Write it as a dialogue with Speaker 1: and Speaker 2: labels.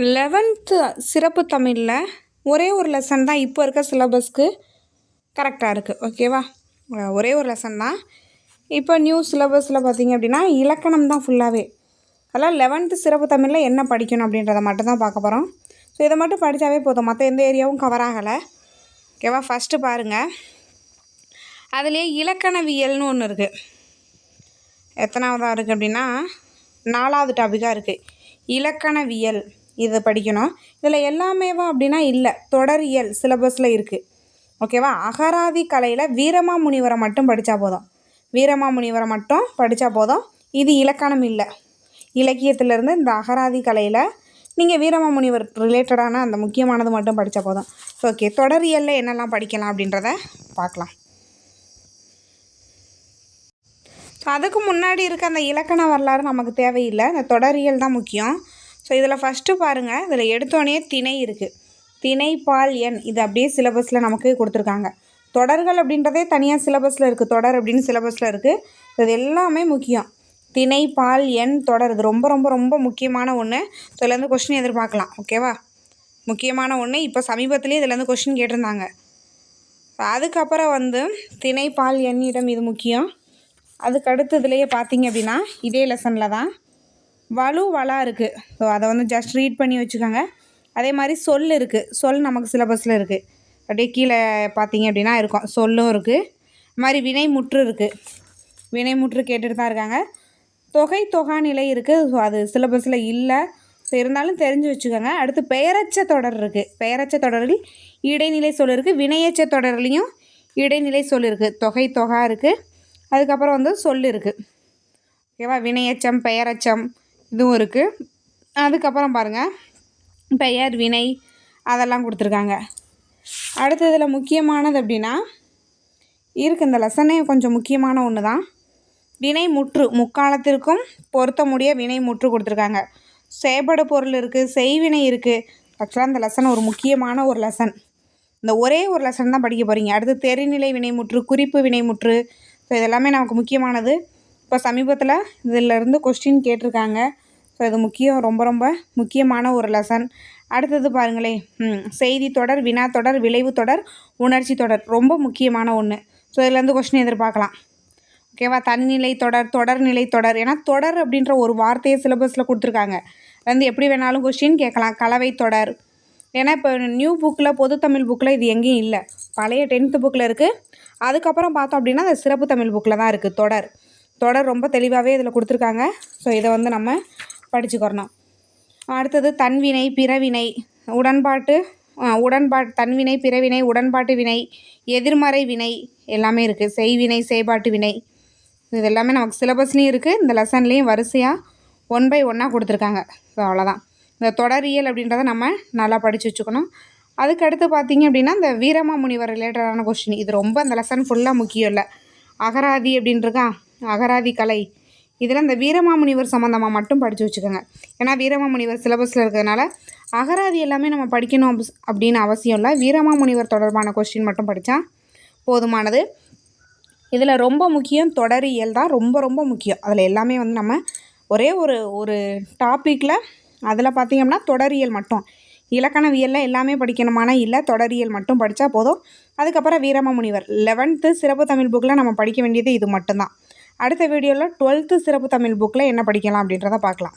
Speaker 1: Eleventh சிறப்பு தமிழில் ஒரே ஒரு லெசன் தான் இப்போ இருக்க சிலபஸ்க்கு கரெக்டாக இருக்குது ஓகேவா ஒரே ஒரு லெசன் தான். இப்போ நியூ சிலபஸில் பார்த்திங்க அப்படின்னா இலக்கணம் தான் ஃபுல்லாகவே அதெல்லாம் லெவன்த்து சிறப்பு தமிழில் என்ன படிக்கணும் அப்படின்றத மட்டும் தான் பார்க்க போகிறோம் ஸோ இதை மட்டும் படித்தாவே போதும். மற்ற எந்த ஏரியாவும் கவர் ஆகலை. ஓகேவா ஃபஸ்ட்டு பாருங்கள் அதுலேயே இலக்கணவியல்னு ஒன்று இருக்குது எத்தனாவதாக இருக்குது அப்படின்னா நாலாவது டாப்பிக்காக இருக்குது இலக்கணவியல். இதை படிக்கணும். இதில் எல்லாமேவா அப்படின்னா இல்லை தொடரியல் சிலபஸில் இருக்குது ஓகேவா? அகராதி கலையில் வீரமாமுனிவரை மட்டும் படித்தா போதும். வீரமாமுனிவரை மட்டும் படித்தா போதும். இது இலக்கணம் இல்லை. இலக்கியத்திலேருந்து இந்த அகராதி கலையில் நீங்கள் வீரமாமுனிவர் ரிலேட்டடான அந்த முக்கியமானது மட்டும் படித்தா போதும். ஓகே தொடரியலில் என்னெல்லாம் படிக்கலாம் அப்படின்றத பார்க்கலாம். ஸோ அதுக்கு முன்னாடி இருக்க அந்த இலக்கண வரலாறு நமக்கு தேவையில்லை. அந்த தொடரியல் தான் முக்கியம். ஸோ இதில் ஃபஸ்ட்டு பாருங்கள் இதில் எடுத்தோடனே திணை இருக்குது திணை பால் எண். இது அப்படியே சிலபஸில் நமக்கு கொடுத்துருக்காங்க. தொடர்கள் அப்படின்றதே தனியாக சிலபஸில் இருக்குது தொடர் அப்படின்னு சிலபஸில் இருக்குது இது எல்லாமே முக்கியம். திணை பால் எண் தொடர். இது ரொம்ப ரொம்ப ரொம்ப முக்கியமான ஒன்று ஸோ இதுலேருந்து கொஷின் எதிர்பார்க்கலாம். ஓகேவா முக்கியமான ஒன்று இப்போ சமீபத்துலேயே இதுலேருந்து கொஷின் கேட்டிருந்தாங்க. அதுக்கப்புறம் வந்து திணை பால் எண்ணிடம் இது முக்கியம். அதுக்கு அடுத்ததுலேயே பார்த்தீங்க அப்படின்னா இதே லெசனில் தான் வலு வளா இருக்குது ஸோ அதை வந்து ஜஸ்ட் ரீட் பண்ணி வச்சுக்கோங்க. அதே மாதிரி சொல் இருக்குது சொல் நமக்கு சிலபஸில் இருக்குது அப்படியே கீழே பார்த்தீங்க அப்படின்னா இருக்கும். சொல்லும் இருக்குது இது மாதிரி வினை முற்று இருக்குது வினை முற்று கேட்டுட்டு தான் இருக்காங்க. தொகை தொகா நிலை இருக்குது ஸோ அது சிலபஸில் இல்லை. ஸோ இருந்தாலும் தெரிஞ்சு வச்சுக்கோங்க. அடுத்து பெயரச்ச தொடர் இருக்குது பெயரச்ச தொடரில் இடைநிலை சொல் இருக்குது வினையச்ச தொடர்லேயும் இடைநிலை சொல் இருக்குது தொகை தொகா இருக்குது அதுக்கப்புறம் வந்து சொல் இருக்குது ஓகேவா? வினையச்சம் பெயரச்சம் இதுவும் இருக்குது அதுக்கப்புறம் பாருங்கள் பெயர் வினை அதெல்லாம் கொடுத்துருக்காங்க. அடுத்ததில் முக்கியமானது அப்படின்னா இருக்குது இந்த லெசனே கொஞ்சம் முக்கியமான ஒன்று தான் வினை முற்று முக்காலத்திற்கும் பொருத்த முடிய வினை முற்று கொடுத்துருக்காங்க. செயல்படு பொருள் இருக்குது செய்வினை இருக்குது ஆக்சுவலாக இந்த லெசன் ஒரு முக்கியமான ஒரு லெசன். இந்த ஒரே ஒரு லெசன் தான் படிக்க போகிறீங்க அடுத்து தெரிநிலை வினைமுற்று குறிப்பு வினைமுற்று ஸோ இதெல்லாமே நமக்கு முக்கியமானது. இப்போ சமீபத்தில் இதிலேருந்து கொஸ்டின் கேட்டிருக்காங்க. ஸோ இது முக்கியம் ரொம்ப ரொம்ப முக்கியமான ஒரு லெசன் அடுத்தது பாருங்களேன் செய்தி தொடர் வினா தொடர் விளைவு தொடர் உணர்ச்சி தொடர். ரொம்ப முக்கியமான ஒன்று ஸோ இதுலேருந்து கொஸ்டின் எதிர்பார்க்கலாம். ஓகேவா தன்னிலை தொடர் தொடர்நிலை தொடர். ஏன்னா தொடர் அப்படின்ற ஒரு வார்த்தையை சிலபஸில் கொடுத்துருக்காங்க. வந்து எப்படி வேணாலும் கொஸ்டின் கேட்கலாம். கலவை தொடர். ஏன்னா இப்போ நியூ புக்கில் பொது தமிழ் புக்கில் இது எங்கேயும் இல்லை. பழைய டென்த்து புக்கில் இருக்குது அதுக்கப்புறம் பார்த்தோம் அப்படின்னா அது சிறப்பு தமிழ் புக்கில் தான் இருக்குது தொடர். தொடர் ரொம்ப தெளிவாகவே இதில் கொடுத்துருக்காங்க. ஸோ இதை வந்து நம்ம படிச்சுக்கிறணும். அடுத்தது தன்வினை பிறவினை உடன்பாட்டு உடன்பாட்டு தன்வினை பிறவினை உடன்பாட்டு வினை எதிர்மறை வினை எல்லாமே இருக்குது செய்வினை செயல்பாட்டு வினை. இது எல்லாமே நமக்கு சிலபஸ்லேயும் இருக்குது இந்த லெசன்லேயும் வரிசையாக ஒன் பை ஒன்னாக கொடுத்துருக்காங்க. ஸோ அவ்வளோதான் இந்த தொடரியல் அப்படின்றத நம்ம நல்லா படித்து வச்சுக்கணும். அதுக்கு அடுத்து பார்த்திங்க அப்படின்னா இந்த வீரமா முனிவர் ரிலேட்டடான கொஸ்டின் இது ரொம்ப அந்த லெசன் ஃபுல்லாக முக்கியம் இல்லை. அகராதி அப்படின்ட்டுருக்கா அகராதி கலை. இதில் இந்த வீரமாமுனிவர் சம்மந்தமாக மட்டும் படித்து வச்சுக்கோங்க. ஏன்னா வீரமாமுனிவர் சிலபஸில் இருக்கிறதுனால அகராதி எல்லாமே நம்ம படிக்கணும் அப்படின்னு அவசியம் இல்லை. வீரமாமுனிவர் தொடர்பான கொஸ்டின் மட்டும் படித்தா போதுமானது. இதில் ரொம்ப முக்கியம் தொடரியல் தான் ரொம்ப ரொம்ப முக்கியம். அதில் எல்லாமே வந்து நம்ம ஒரே ஒரு ஒரு டாப்பிக்கில் அதில் பார்த்திங்கன்னா தொடரியல் மட்டும். இலக்கணவியலில் எல்லாமே படிக்கணுமான இல்லை தொடரியல் மட்டும் படித்தா போதும். அதுக்கப்புறம் வீரமாமுனிவர் லெவன்த்து சிறப்பு தமிழ் புக்கில் நம்ம படிக்க வேண்டியது இது மட்டும்தான். அடுத்த வீடியோவில் டுவெல்த்து சிறப்பு தமிழ் புக்கில் என்ன படிக்கலாம் அப்படின்றத பார்க்கலாம்.